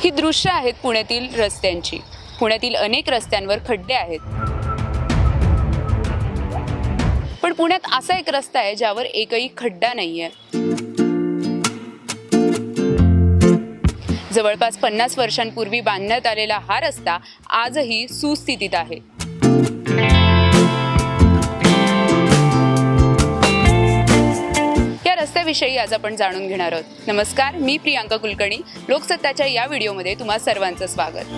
ही दृश्य आहेत पुण्यातील रस्त्यांची. पुण्यातील अनेक रस्त्यांवर खड्डे आहेत. पण पुण्यात असा एक रस्ता आहे ज्यावर एकही खड्डा नाहीये. जवळपास पन्नास वर्षांपूर्वी बांधण्यात आलेला हा रस्ता आजही सुस्थितीत आहे. याविषयी आज आपण जाणून घेणार आहोत. नमस्कार मी प्रियांका कुलकर्णी. लोकसत्ताच्या या व्हिडिओमध्ये तुम्हा सर्वांचं स्वागत.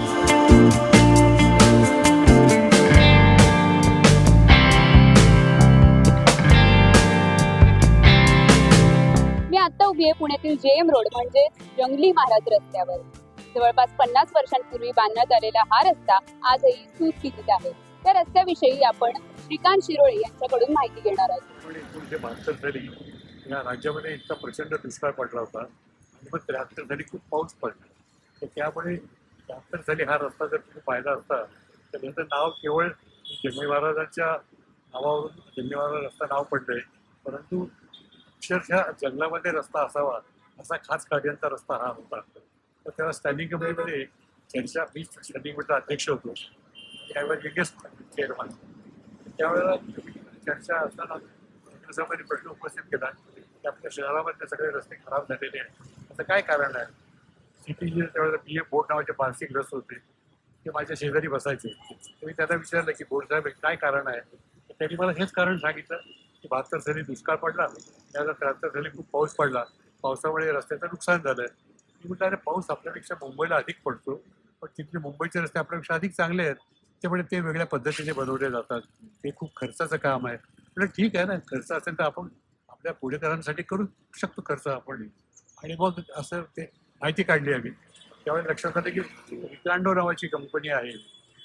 मी आता उभी आहे पुण्यातील जे एम रोड म्हणजे जंगली महाराज रस्त्यावर. जवळपास पन्नास वर्षांपूर्वी बांधण्यात आलेला हा रस्ता आजही सुस्थितीत आहे. त्या रस्त्याविषयी आपण श्रीकांत शिरोळे यांच्याकडून माहिती घेणार आहोत. या राज्यामध्ये इतका प्रचंड दुष्काळ पडला होता. आणि मग त्र्याहत्तर साली खूप पाऊस पडला. तर त्यामुळे त्र्याहत्तर साली हा रस्ता जर तुम्ही पाहिला असता तर त्याचं नाव केवळ जंगली महाराजांच्या नावावरून जंगली महाराज रस्ता नाव पडलंय. परंतु अक्षरशः जंगलामध्ये रस्ता असावा असा खास गाड्यांचा रस्ता हा होता. तर तेव्हा स्टँडिंग कमिटीमध्ये चर्चा मी स्टँडिंग कमिटीचा अध्यक्ष होतो. त्यावेळेला बिगेस्ट चेअरमॅन त्यावेळेला चर्चा असताना प्रश्न उपस्थित केला. की आपल्या शहरामधले सगळे रस्ते खराब झालेले आहेत. असं काय कारण आहे? सिटीचे त्यावेळेला पी एम बोर्ड नावाचे मानसिक ग्रस्त होते ते माझ्या शेजारी बसायचे. तर मी त्यांना विचारलं की बोर्ड साहेब काय कारण आहे? तर त्यांनी मला हेच कारण सांगितलं की बहात्तर साली दुष्काळ पडला. त्यानंतर त्र्याहत्तर साली खूप पाऊस पडला. पावसामुळे रस्त्याचं नुकसान झालं. मी म्हटलं अरे पाऊस आपल्यापेक्षा मुंबईला अधिक पडतो. पण तिथले मुंबईचे रस्ते आपल्यापेक्षा अधिक चांगले आहेत. त्यामुळे ते वेगळ्या पद्धतीने बनवले जातात. ते खूप खर्चाचं काम आहे. म्हणजे ठीक आहे ना. खर्च असेल तर आपण आपल्या पुढेकरांसाठी करू शकतो खर्च आपण. आणि मग असं ते माहिती काढली आम्ही. त्यावेळी लक्षात आलं की विक्रांडो नावाची कंपनी आहे.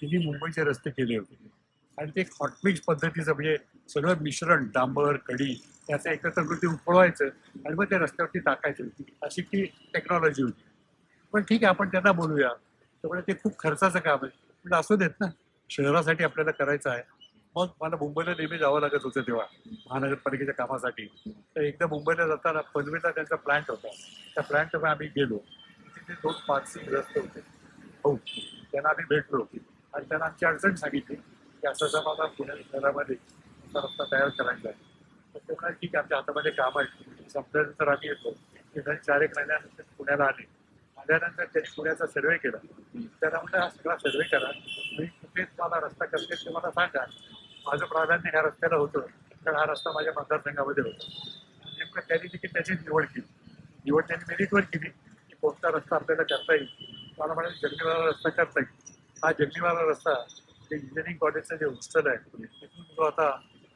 तिने मुंबईचे रस्ते केले होते. आणि ते हॉटमिक्स पद्धतीचं म्हणजे सगळं मिश्रण डांबर कडी याचं एकत्र कृती उकळवायचं आणि मग ते रस्त्यावरती टाकायचं. अशी ती टेक्नॉलॉजी होती. पण ठीक आहे आपण त्यांना बोलूया. त्यामुळे ते खूप खर्चाचं काम आहे. पण असू देत ना. शहरासाठी आपल्याला करायचं आहे. मग मला मुंबईला नेहमी जावं लागत होतं तेव्हा महानगरपालिकेच्या कामासाठी. तर एकदा मुंबईला जाताना पनवेलला त्यांचा प्लॅन्ट होता. त्या प्लॅन्टवर आम्ही गेलो. तिथे दोन पाचशे ग्रस्त होते. हो त्यांना आम्ही भेटलो. आणि त्यांना आमची अडचण सांगितली की असं जर मला पुणे शहरामध्ये रस्ता तयार करायचा आहे. तर ते म्हणाले ठीक आहे आमच्या हातामध्ये काम आहे. संपल्यानंतर आम्ही येतो. की चार एक महिन्यानंतर पुण्याला आले. आल्यानंतर त्यांनी पुण्याचा सर्वे केला. त्याला म्हणजे हा सगळा सर्वे करा. मी कुठे तुम्हाला रस्ता करते ते मला सांगा. माझं प्राधान्य ह्या रस्त्याला होतं. तर हा रस्ता माझ्या मतदारसंघामध्ये होता. नेमकं त्यांनी देखील त्याची निवड केली? निवड त्यांनी मेरिटवर केली. की कोणता रस्ता आपल्याला करता येईल? मला म्हणाले जगनीवाला रस्ता करता येईल. हा जगनीवाला रस्ता ते इंजिनिअरिंग कॉलेजचं जे हॉस्टेल आहे तिथून जो आता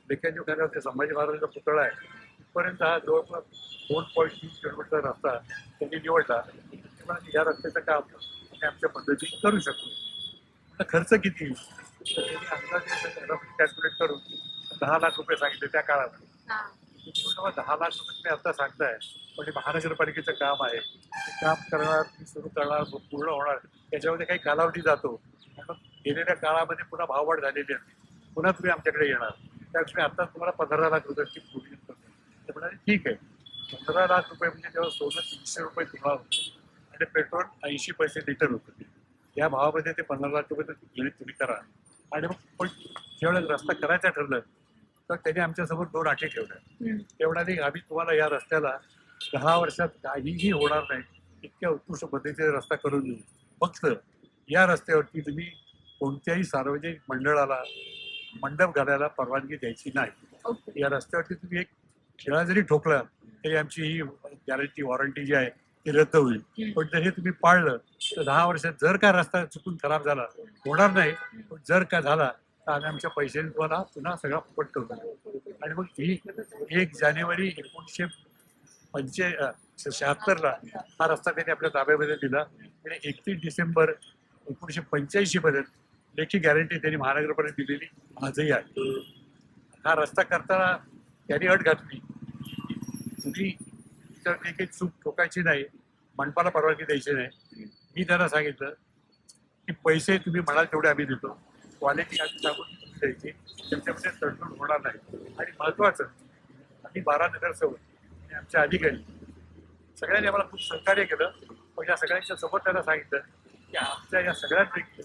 डेक्कनच्या खाण्यावर ते संभाजी महाराजांचा पुतळा आहे तिथपर्यंत हा जवळपास दोन पॉईंट तीन किलोमीटर रस्ता त्यांनी निवडला. या रस्त्याचं काम आम्ही आमच्या पद्धतीने करू शकतो. खर्च किती तर त्यांनी अंदाजे कॅल्क्युलेट करून दहा लाख रुपये सांगितले त्या काळात. तुम्ही म्हणता, "मग दहा लाख रुपये तुम्ही आता सांगताय पण हे महानगरपालिकेचं काम आहे. ते काम करणार सुरू करणार पूर्ण होणार त्याच्यामध्ये काही कालावधी जातो. मग गेलेल्या काळामध्ये पुन्हा भाववाढ झालेली आहे पुन्हा तुम्ही आमच्याकडे येणार. त्यापेक्षा आता तुम्हाला पंधरा लाख रुपयाची पूर्वी ते म्हणाले ठीक आहे. पंधरा लाख रुपये म्हणजे तेव्हा सोनं तीनशे रुपये तुला होतं आणि पेट्रोल ऐंशी पैसे लिटर होतं. ते या भावामध्ये ते पंधरा लाख रुपये तर तुम्ही करा. आणि मग पण रस्ता करायचा ठरलं तर त्यांनी आमच्यासमोर दोन अटी ठेवल्या. ते म्हणाले आम्ही तुम्हाला या रस्त्याला दहा वर्षात काहीही होणार नाही. इतक्या उत्कृष्ट पद्धतीने रस्ता करून देऊ. फक्त या रस्त्यावरती तुम्ही कोणत्याही सार्वजनिक मंडळाला मंडप घालायला परवानगी द्यायची नाही. या रस्त्यावरती तुम्ही एक खेळा जरी ठोकला तरी आमची ही गॅरंटी वॉरंटी जी आहे ती रद्द होईल. पण जर हे तुम्ही पाळलं तर दहा वर्षात जर का रस्ता चुकून खराब झाला होणार नाही. जर का झाला तर आम्ही आमच्या पैशाने तुम्हाला पुन्हा सगळा फुकट करू. आणि मग ही एक जानेवारी एकोणीसशे पंचे शहात्तरला हा रस्ता त्यांनी आपल्या ताब्यामध्ये दिला. आणि एकतीस डिसेंबर एकोणीसशे पंच्याऐंशीपर्यंत लेखी गॅरंटी त्यांनी महानगरपर्यंत दिलेली आजही आहे. हा रस्ता करताना त्यांनी अट घातली. तुम्ही तर काही चूक ठोकायची नाही मंडपाला परवानगी द्यायची नाही. मी त्यांना सांगितलं की पैसे तुम्ही म्हणाल तेवढे आम्ही देतो. क्वालिटी आम्ही सांगून द्यायची त्यांच्यामध्ये तडजोड होणार नाही. आणि महत्वाचं आम्ही बारा नगरसेवक आणि आमचे अधिकारी सगळ्यांनी आम्हाला खूप सहकार्य केलं. पण या सगळ्यांच्या सोबत त्याला सांगितलं की आमच्या या सगळ्यांपैकी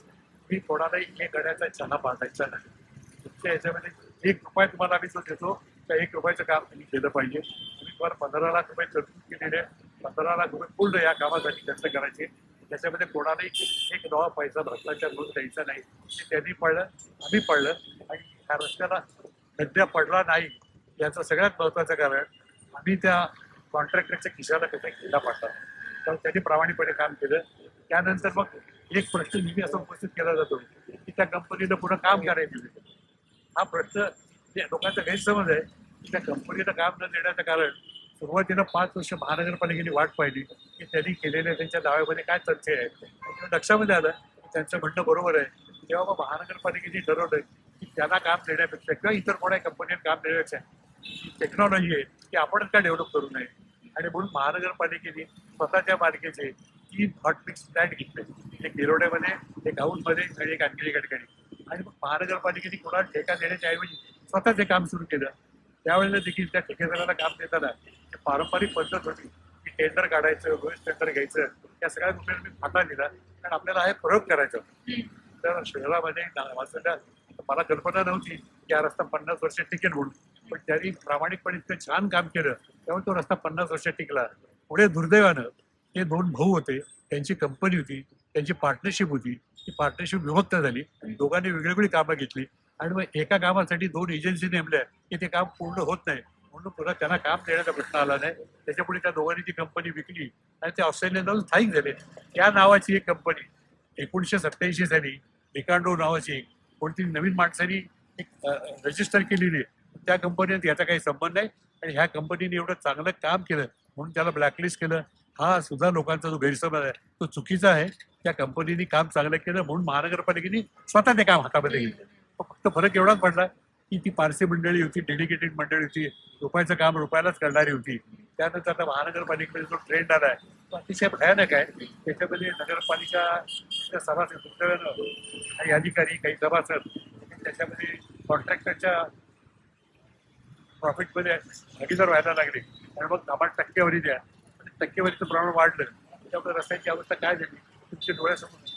मी कोणालाही हे गड्याचा चहा बांधायचा नाही. तुमच्या याच्यामध्ये एक रुपया तुम्हाला आम्ही जो देतो त्या एक रुपयाचं काम तुम्ही केलं पाहिजे. तुम्ही तुम्हाला पंधरा लाख रुपये तरतूद केलेले आहे. पंधरा लाख रुपये पूर्ण या कामासाठी खर्च करायचे. त्याच्यामध्ये कोणालाही एक नवा पैसा भ्रष्टाचार म्हणून द्यायचा नाही. ते त्यांनी पडलं आम्ही पडलं आणि ह्या रस्त्याला सध्या पडला नाही याचं सगळ्यात महत्वाचं कारण आम्ही त्या कॉन्ट्रॅक्टरच्या खिशाला त्याचा किल्ला पाडला तर त्यांनी प्रामाणिकपणे काम केलं. त्यानंतर मग एक प्रश्न नेहमी असा उपस्थित केला जातो की त्या कंपनीनं पुढं काम करायचं हा प्रश्न जे लोकांचा गैरसमज आहे की त्या कंपनीला काम न देण्याचं कारण सुरुवातीला पाच वर्ष महानगरपालिकेने वाट पाहिली की त्यांनी केलेल्या त्यांच्या दाव्यामध्ये काय तथ्य आहे? तेव्हा लक्षामध्ये आलं की त्यांचं म्हणणं बरोबर आहे तेव्हा मग महानगरपालिकेने ठरवलं की त्यांना काम देण्यापेक्षा किंवा इतर कोणत्या कंपनीने काम देण्यापेक्षा टेक्नॉलॉजी आहे की आपणच काय डेव्हलप करू नये? आणि म्हणून महानगरपालिकेने स्वतःच्या मार्केटचे तीन हॉट मिक्स प्लॅट घेतले. एक गिरोड्यामध्ये एक हाऊसमध्ये आणि एक आणखी एका ठिकाणी. आणि मग महानगरपालिकेने कोणाला ठेका देण्याच्या ऐवजी स्वतःचे काम सुरू केलं. त्यावेळेला देखील त्या ठेकेदाराला काम देताना पारंपरिक पद्धत होती की टेंडर काढायचं रोज टेंडर घ्यायचं या सगळ्या गोष्टी मी फाटा दिला. कारण आपल्याला हा प्रयोग करायचा होता. तर शहरामध्ये वाचल्या मला कल्पना नव्हती की हा रस्ता पन्नास वर्ष टिकेल म्हणून. पण त्यांनी प्रामाणिकपणे इतकं छान काम केलं. त्यामुळे तो रस्ता पन्नास वर्ष टिकला. पुढे दुर्दैवानं ते दोन भाऊ होते. त्यांची कंपनी होती. त्यांची पार्टनरशिप होती. ती पार्टनरशिप विभक्त झाली. दोघांनी वेगवेगळी कामं घेतली. आणि मग एका कामासाठी दोन एजन्सी नेमल्या की ते काम पूर्ण होत नाही. म्हणून पुन्हा त्यांना काम देण्याचा प्रश्न आला नाही. त्याच्यापुढे त्या दोघांनी ती कंपनी विकली आणि ते ऑस्ट्रेलियात जाऊन स्थायिक झाले. त्या नावाची एक कंपनी एकोणीसशे सत्त्याऐंशी साली रिकांडो नावाची एक कोणती नवीन माणसांनी एक रजिस्टर केलेली त्या कंपनीत याचा काही संबंध नाही. आणि ह्या कंपनीने एवढं चांगलं काम केलं म्हणून त्याला ब्लॅकलिस्ट केलं. हा सुद्धा लोकांचा जो गैरसमज आहे तो चुकीचा आहे. त्या कंपनीने काम चांगलं केलं म्हणून महानगरपालिकेने स्वतः ते काम हातामध्ये घेतलं. फक्त फरक एवढाच पडला की ती पारसी मंडळी होती डेडिकेटेड मंडळी होती रुपयाचं काम रुपयालाच करणारी होती. त्यानंतर आता महानगरपालिकेमध्ये जो ट्रेंड आला आहे तो अतिशय भयानक आहे. त्याच्यामध्ये नगरपालिका सभासद काही अधिकारी काही सभासद त्याच्यामध्ये कॉन्ट्रॅक्टरच्या प्रॉफिटमध्ये भागीदार व्हायला लागले. आणि मग आम्हाला टक्केवारी द्या. आणि टक्केवारीचं प्रमाण वाढलं. त्यामुळे रस्त्याची अवस्था काय झाली? तुमच्या डोळ्यासमोर